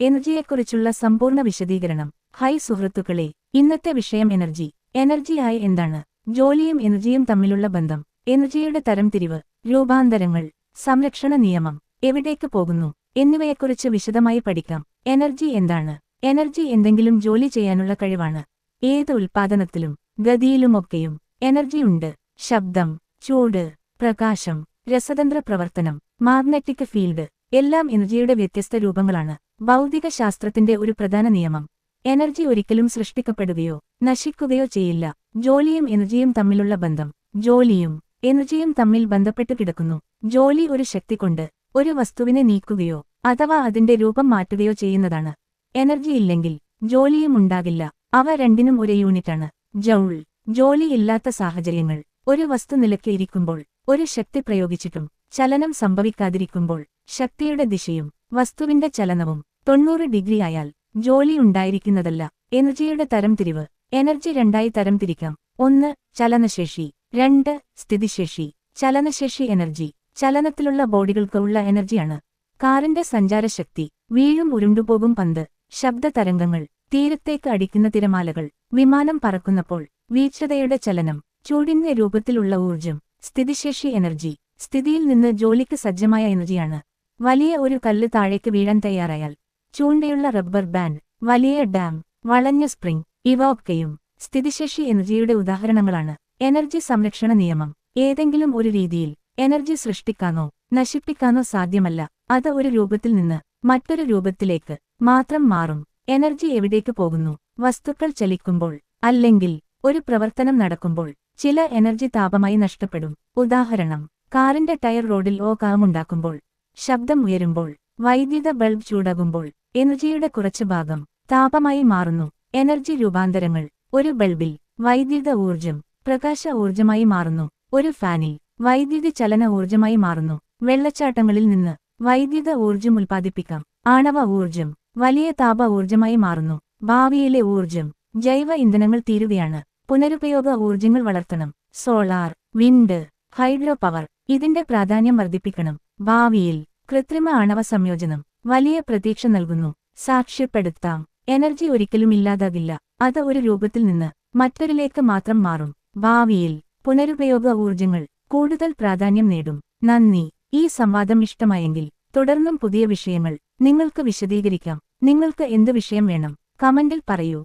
എനർജിയെക്കുറിച്ചുള്ള സമ്പൂർണ വിശദീകരണം. ഹൈ സുഹൃത്തുക്കളെ ഇന്നത്തെ വിഷയം എനർജി. എനർജിയായ എന്താണ്? ജോലിയും എനർജിയും തമ്മിലുള്ള ബന്ധം. എനർജിയുടെ തരംതിരിവ് രൂപാന്തരങ്ങൾ സംരക്ഷണ നിയമം എവിടേക്ക് പോകുന്നു എന്നിവയെക്കുറിച്ച് വിശദമായി പഠിക്കാം. എനർജി എന്താണ്? എനർജി എന്തെങ്കിലും ജോലി ചെയ്യാനുള്ള കഴിവാണ്. ഏത് ഉൽപ്പാദനത്തിലും ഗതിയിലുമൊക്കെയും എനർജിയുണ്ട് ശബ്ദം ചൂട് പ്രകാശം രസതന്ത്ര പ്രവർത്തനം മാഗ്നറ്റിക് ഫീൽഡ് എല്ലാം എനർജിയുടെ വ്യത്യസ്ത രൂപങ്ങളാണ്. ഭൗതിക ശാസ്ത്രത്തിന്റെ ഒരു പ്രധാന നിയമം. എനർജി ഒരിക്കലും സൃഷ്ടിക്കപ്പെടുകയോ നശിക്കുകയോ ചെയ്യില്ല. ജോലിയും എനർജിയും തമ്മിലുള്ള ബന്ധം. ജോലിയും എനർജിയും തമ്മിൽ ബന്ധപ്പെട്ട് കിടക്കുന്നു. ജോലി ഒരു ശക്തി കൊണ്ട് ഒരു വസ്തുവിനെ നീക്കുകയോ അഥവാ അതിന്റെ രൂപം മാറ്റുകയോ ചെയ്യുന്നതാണ്. എനർജി ഇല്ലെങ്കിൽ ജോലിയും ഉണ്ടാകില്ല. അവ രണ്ടിനും ഒരു യൂണിറ്റാണ്. ജൗൾ ജോലി ഇല്ലാത്ത സാഹചര്യങ്ങൾ. ഒരു വസ്തു നിലയ്ക്ക് ഇരിക്കുമ്പോൾ ഒരു ശക്തി പ്രയോഗിച്ചിട്ടും ചലനം സംഭവിക്കാതിരിക്കുമ്പോൾ ശക്തിയുടെ ദിശയും വസ്തുവിന്റെ ചലനവും തൊണ്ണൂറ് ഡിഗ്രി ആയാൽ ജോലി ഉണ്ടായിരിക്കുന്നതല്ല. എനർജിയുടെ തരംതിരിവ്. എനർജി രണ്ടായി തരംതിരിക്കാം. ഒന്ന് ചലനശേഷി. രണ്ട് സ്ഥിതിശേഷി. ചലനശേഷി എനർജി. ചലനത്തിലുള്ള ബോഡികൾക്ക് ഉള്ള എനർജിയാണ്. കാറിന്റെ സഞ്ചാരശക്തി. വീഴും ഉരുണ്ടുപോകും പന്ത്. ശബ്ദ തരംഗങ്ങൾ തീരത്തേക്ക് അടിക്കുന്ന തിരമാലകൾ. വിമാനം പറക്കുന്നപ്പോൾ വീക്ഷതയുടെ ചലനം. ചൂടിന്റെ രൂപത്തിലുള്ള ഊർജം സ്ഥിതിശേഷി എനർജി. സ്ഥിതിയിൽ നിന്ന് ജോലിക്ക് സജ്ജമായ എനർജിയാണ്. വലിയ ഒരു കല്ല് താഴേക്ക് വീഴാൻ തയ്യാറായാൽ ചൂണ്ടയുള്ള റബ്ബർ ബാൻഡ് വലിയ ഡാം വളഞ്ഞ സ്പ്രിംഗ് ഇവ ഒക്കെയും സ്ഥിതിശേഷി എനർജിയുടെ ഉദാഹരണങ്ങളാണ്. എനർജി സംരക്ഷണ നിയമം. ഏതെങ്കിലും ഒരു രീതിയിൽ എനർജി സൃഷ്ടിക്കാനോ നശിപ്പിക്കാനോ സാധ്യമല്ല. അത് ഒരു രൂപത്തിൽ നിന്ന് മറ്റൊരു രൂപത്തിലേക്ക് മാത്രം മാറും. എനർജി എവിടേക്ക് പോകുന്നു? വസ്തുക്കൾ ചലിക്കുമ്പോൾ അല്ലെങ്കിൽ ഒരു പ്രവർത്തനം നടക്കുമ്പോൾ ചില എനർജി താപമായി നഷ്ടപ്പെടും. ഉദാഹരണം കാറിന്റെ ടയർ റോഡിൽ ഓ കാമുണ്ടാക്കുമ്പോൾ ശബ്ദം ഉയരുമ്പോൾ വൈദ്യുത ബൾബ് ചൂടാകുമ്പോൾ എനർജിയുടെ കുറച്ചു ഭാഗം താപമായി മാറുന്നു. എനർജി രൂപാന്തരങ്ങൾ. ഒരു ബൾബിൽ വൈദ്യുത ഊർജം പ്രകാശ ഊർജമായി മാറുന്നു. ഒരു ഫാനിൽ വൈദ്യുതി ചലന ഊർജമായി മാറുന്നു. വെള്ളച്ചാട്ടങ്ങളിൽ നിന്ന് വൈദ്യുത ഊർജം ഉൽപ്പാദിപ്പിക്കാം. ആണവ ഊർജം വലിയ താപ ഊർജമായി മാറുന്നു. ഭാവിയിലെ ഊർജം ജൈവ ഇന്ധനങ്ങൾ തീരുകയാണ്. പുനരുപയോഗ ഊർജങ്ങൾ വളർത്തണം. സോളാർ വിൻഡ് ഹൈഡ്രോ പവർ ഇതിന്റെ പ്രാധാന്യം വർദ്ധിപ്പിക്കണം. ഭാവിയിൽ കൃത്രിമ ആണവ സംയോജനം. വലിയ പ്രതീക്ഷ നൽകുന്നു. സാക്ഷ്യപ്പെടുത്താം. എനർജി ഒരിക്കലും ഇല്ലാതാകില്ല. അത് ഒരു രൂപത്തിൽ നിന്ന് മറ്റൊരിലേക്ക് മാത്രം മാറും. ഭാവിയിൽ പുനരുപയോഗ ഊർജങ്ങൾ കൂടുതൽ പ്രാധാന്യം നേടും. നന്ദി. ഈ സംവാദം ഇഷ്ടമായെങ്കിൽ തുടർന്നും പുതിയ വിഷയങ്ങൾ നിങ്ങൾക്ക് വിശദീകരിക്കാം. നിങ്ങൾക്ക് എന്ത് വിഷയം വേണം? കമന്റിൽ പറയൂ.